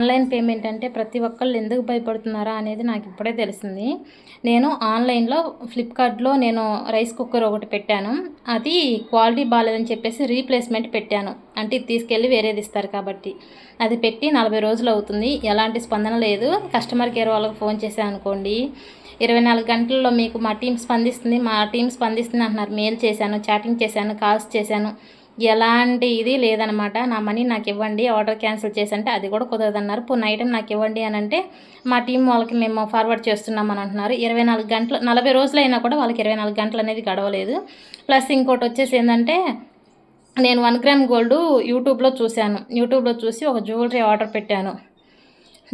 Online payment అంటే ప్రతి ఒక్కళ్ళు ఎందుకు భయపడుతున్నారా అనేది నాకు ఇప్పుడే తెలిసింది. నేను ఆన్లైన్లో ఫ్లిప్కార్ట్లో నేను రైస్ కుక్కర్ ఒకటి పెట్టాను. అది క్వాలిటీ బాగాలేదని చెప్పేసి రీప్లేస్మెంట్ పెట్టాను. అంటే ఇది తీసుకెళ్ళి వేరేది ఇస్తారు కాబట్టి. అది పెట్టి నలభై రోజులు అవుతుంది. ఎలాంటి స్పందన లేదు. కస్టమర్ కేర్ వాళ్ళకి ఫోన్ చేశాను అనుకోండి. ఇరవై నాలుగు గంటల్లో మీకు మా టీం స్పందిస్తుంది. మా టీం స్పందిస్తుంది అంటున్నారు. మెయిల్ చేశాను చాటింగ్ చేశాను కాల్స్ చేశాను. ఎలాంటి ఇది లేదనమాట. నా మనీ నాకు ఇవ్వండి ఆర్డర్ క్యాన్సిల్ చేసి అంటే అది కూడా కుదరదన్నారు. పోనీ ఐటమ్ నాకు ఇవ్వండి అని అంటే మా టీం వాళ్ళకి మేము ఫార్వర్డ్ చేస్తున్నామని అంటున్నారు. ఇరవై నాలుగు గంటలు నలభై రోజులు అయినా కూడా వాళ్ళకి ఇరవై నాలుగు గంటలు అనేది గడవలేదు. ప్లస్ ఇంకోటి వచ్చేసి ఏంటంటే నేను వన్ గ్రామ్ గోల్డ్ యూట్యూబ్లో చూశాను. యూట్యూబ్లో చూసి ఒక జ్యువెలరీ ఆర్డర్ పెట్టాను.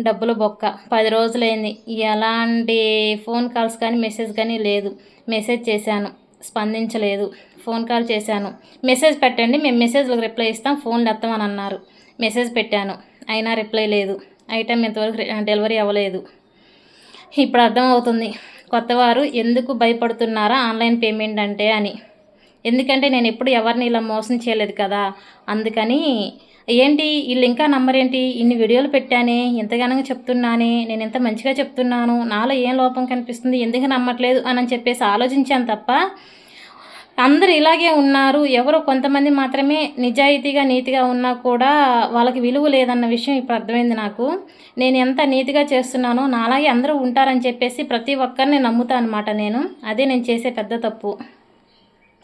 డబ్బులు బొక్క. పది రోజులైంది. ఎలాంటి ఫోన్ కాల్స్ కానీ మెసేజ్ కానీ లేదు. మెసేజ్ చేశాను. స్పందించలేదు. ఫోన్ కాల్ చేశాను. మెసేజ్ పెట్టండి మేము మెసేజ్లకు రిప్లై ఇస్తాం ఫోన్లు ఎత్తామని అన్నారు. మెసేజ్ పెట్టాను. అయినా రిప్లై లేదు. ఐటెం ఇంతవరకు డెలివరీ అవ్వలేదు. ఇప్పుడు అర్థమవుతుంది. కొత్తవారు ఎందుకు భయపడుతున్నారా ఆన్లైన్ పేమెంట్ అంటే అని. ఎందుకంటే నేను ఎప్పుడు ఎవరిని ఇలా మోసం చేయలేదు కదా. అందుకని ఏంటి వీళ్ళు ఇంకా నంబర్ ఏంటి ఇన్ని వీడియోలు పెట్టానే ఎంతగానో చెప్తున్నానే నేను ఎంత మంచిగా చెప్తున్నాను నాలో ఏం లోపం కనిపిస్తుంది ఎందుకు నమ్మట్లేదు అని చెప్పేసి ఆలోచించాను తప్ప అందరు ఇలాగే ఉన్నారు. ఎవరో కొంతమంది మాత్రమే నిజాయితీగా నీతిగా ఉన్నా కూడా వాళ్ళకి విలువ లేదన్న విషయం ఇప్పుడు అర్థమైంది నాకు. నేను ఎంత నీతిగా చేస్తున్నానో నాలాగే అందరూ ఉంటారని చెప్పేసి ప్రతి ఒక్కరిని నమ్ముతా అనమాట నేను. అదే నేను చేసే పెద్ద తప్పు.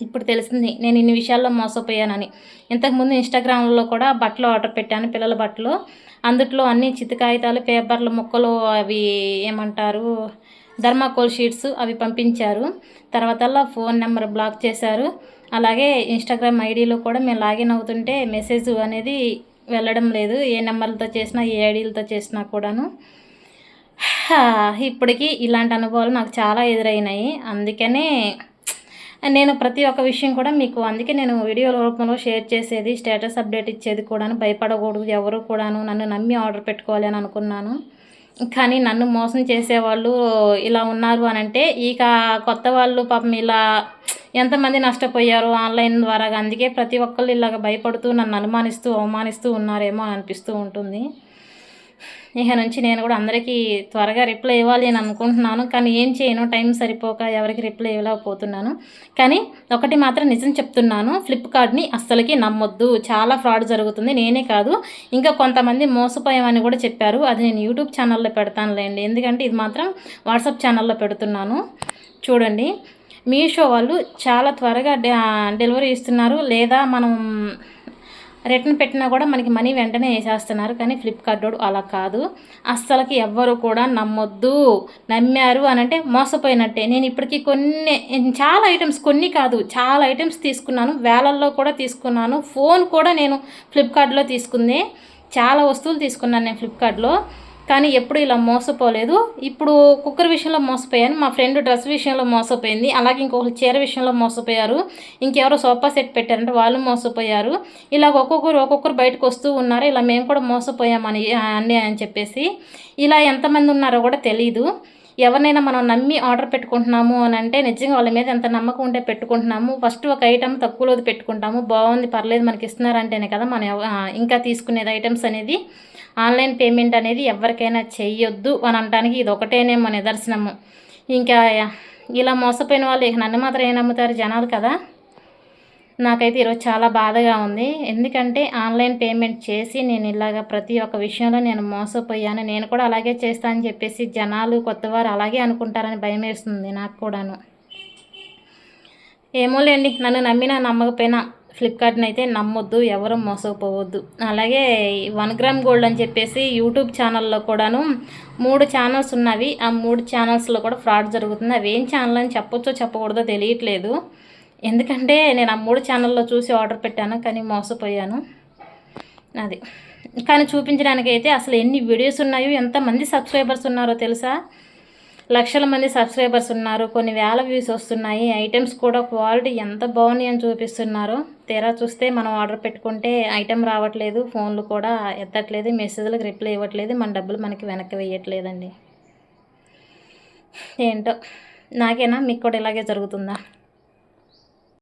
ఇప్పుడు తెలిసింది నేను ఇన్ని విషయాల్లో మోసపోయానని. ఇంతకుముందు ఇన్స్టాగ్రామ్లో కూడా బట్టలు ఆర్డర్ పెట్టాను పిల్లల బట్టలు. అందుట్లో అన్ని చిత్త కాగితాలు పేపర్లు ముక్కలు అవి ఏమంటారు ధర్మాకోల్ షీట్స్ అవి పంపించారు. తర్వాత ఫోన్ నెంబర్ బ్లాక్ చేశారు. అలాగే ఇన్స్టాగ్రామ్ ఐడీలో కూడా మేము లాగిన్ అవుతుంటే మెసేజ్ అనేది వెళ్ళడం లేదు. ఏ నెంబర్లతో చేసినా ఏ ఐడీలతో చేసినా కూడాను. ఇప్పటికీ ఇలాంటి అనుభవాలు నాకు చాలా ఎదురైనాయి. అందుకనే నేను ప్రతి ఒక్క విషయం కూడా మీకు అందుకే నేను వీడియో రూపంలో షేర్ చేసేది స్టేటస్ అప్డేట్ ఇచ్చేది కూడాను. భయపడకూడదు ఎవరు కూడాను నన్ను నమ్మి ఆర్డర్ పెట్టుకోవాలి అని అనుకున్నాను. కానీ నన్ను మోసం చేసేవాళ్ళు ఇలా ఉన్నారు అని అంటే ఇక కొత్త వాళ్ళు పాపం ఇలా ఎంతమంది నష్టపోయారు ఆన్లైన్ ద్వారా. అందుకే ప్రతి ఒక్కళ్ళు ఇలాగ భయపడుతూ నన్ను అనుమానిస్తూ అవమానిస్తూ ఉన్నారేమో అనిపిస్తూ ఉంటుంది. ఇక నుంచి నేను కూడా అందరికీ త్వరగా రిప్లై ఇవ్వాలి అని అనుకుంటున్నాను. కానీ ఏం చేయను టైం సరిపోక ఎవరికి రిప్లై ఇవ్వలేకపోతున్నాను. కానీ ఒకటి మాత్రం నిజం చెప్తున్నాను ఫ్లిప్కార్ట్ని అస్సలకి నమ్మొద్దు. చాలా ఫ్రాడ్ జరుగుతుంది. నేనే కాదు ఇంకా కొంతమంది మోసపోయామని కూడా చెప్పారు. అది నేను యూట్యూబ్ ఛానల్లో పెడతానులేండి. ఎందుకంటే ఇది మాత్రం వాట్సాప్ ఛానల్లో పెడుతున్నాను. చూడండి మీషో వాళ్ళు చాలా త్వరగా డెలివరీ ఇస్తున్నారు. లేదా మనం రిటర్న్ పెట్టినా కూడా మనకి మనీ వెంటనే వేసేస్తున్నారు. కానీ ఫ్లిప్కార్ట్ అలా కాదు. అస్సలకి ఎవ్వరు కూడా నమ్మొద్దు. నమ్మారు అని అంటే మోసపోయినట్టే. నేను ఇప్పటికీ కొన్ని చాలా ఐటమ్స్ కొన్ని కాదు చాలా ఐటమ్స్ తీసుకున్నాను. వేలల్లో కూడా తీసుకున్నాను. ఫోన్ కూడా నేను ఫ్లిప్కార్ట్లో తీసుకుంది. చాలా వస్తువులు తీసుకున్నాను నేను ఫ్లిప్కార్ట్లో కానీ ఎప్పుడు ఇలా మోసపోలేదు. ఇప్పుడు కుక్కర్ విషయంలో మోసపోయాను. మా ఫ్రెండ్ డ్రెస్ విషయంలో మోసపోయింది. అలాగే ఇంకొకరు చీర విషయంలో మోసపోయారు. ఇంకెవరో సోఫా సెట్ పెట్టారంటే వాళ్ళు మోసపోయారు. ఇలా ఒక్కొక్కరు ఒక్కొక్కరు బయటకు వస్తూ ఉన్నారు. ఇలా మేము కూడా మోసపోయామని అన్నీ అని చెప్పేసి. ఇలా ఎంతమంది ఉన్నారో కూడా తెలియదు ఎవరినైనా మనం నమ్మి ఆర్డర్ పెట్టుకుంటున్నాము అని అంటే నిజంగా వాళ్ళ మీద ఎంత నమ్మకం ఉంటే పెట్టుకుంటున్నాము. ఫస్ట్ ఒక ఐటమ్ తక్కువలోది పెట్టుకుంటాము. బాగుంది పర్లేదు మనకి ఇస్తున్నారంటేనే కదా మనం ఇంకా తీసుకునేది ఐటమ్స్ అనేది. ఆన్లైన్ పేమెంట్ అనేది ఎవరికైనా చేయొద్దు అని అనడానికి ఇది ఒకటేనేమో నిదర్శనము. ఇంకా ఇలా మోసపోయిన వాళ్ళు ఇక నన్ను మాత్రం ఏం నమ్ముతారు జనాలు కదా? నాకైతే ఈరోజు చాలా బాధగా ఉంది. ఎందుకంటే ఆన్లైన్ పేమెంట్ చేసి నేను ఇలాగ ప్రతి ఒక్క విషయంలో నేను మోసపోయాను. నేను కూడా అలాగే చేస్తానని చెప్పేసి జనాలు కొత్తవారు అలాగే అనుకుంటారని భయం వేస్తుంది నాకు కూడాను. ఏమోలేండి నన్ను నమ్మినా నమ్మకపోయినా ఫ్లిప్కార్ట్ని అయితే నమ్మొద్దు ఎవరు మోసపోవద్దు అలాగే వన్ గ్రామ్ గోల్డ్ అని చెప్పేసి యూట్యూబ్ ఛానల్లో కూడాను మూడు ఛానల్స్ ఉన్నవి. ఆ మూడు ఛానల్స్లో కూడా ఫ్రాడ్ జరుగుతుంది. అవి ఏం ఛానల్ అని చెప్పొచ్చో చెప్పకూడదో తెలియట్లేదు. ఎందుకంటే నేను ఆ మూడు ఛానల్లో చూసి ఆర్డర్ పెట్టాను కానీ మోసపోయాను. అది. కానీ చూపించడానికైతే అసలు ఎన్ని వీడియోస్ ఉన్నాయో ఎంతమంది సబ్స్క్రైబర్స్ ఉన్నారో తెలుసా? లక్షల మంది సబ్స్క్రైబర్స్ ఉన్నారు. కొన్ని వేల వ్యూస్ వస్తున్నాయి. ఐటమ్స్ కూడా క్వాలిటీ ఎంత బాగున్నాయి అని చూపిస్తున్నారు. తీరా చూస్తే మనం ఆర్డర్ పెట్టుకుంటే ఐటెం రావట్లేదు ఫోన్లు కూడా ఎత్తట్లేదు మెసేజ్లకు రిప్లై ఇవ్వట్లేదు మన డబ్బులు మనకి వెనక్కి వేయట్లేదండి. ఏంటో నాకేనా? మీకు కూడా ఇలాగే జరుగుతుందా?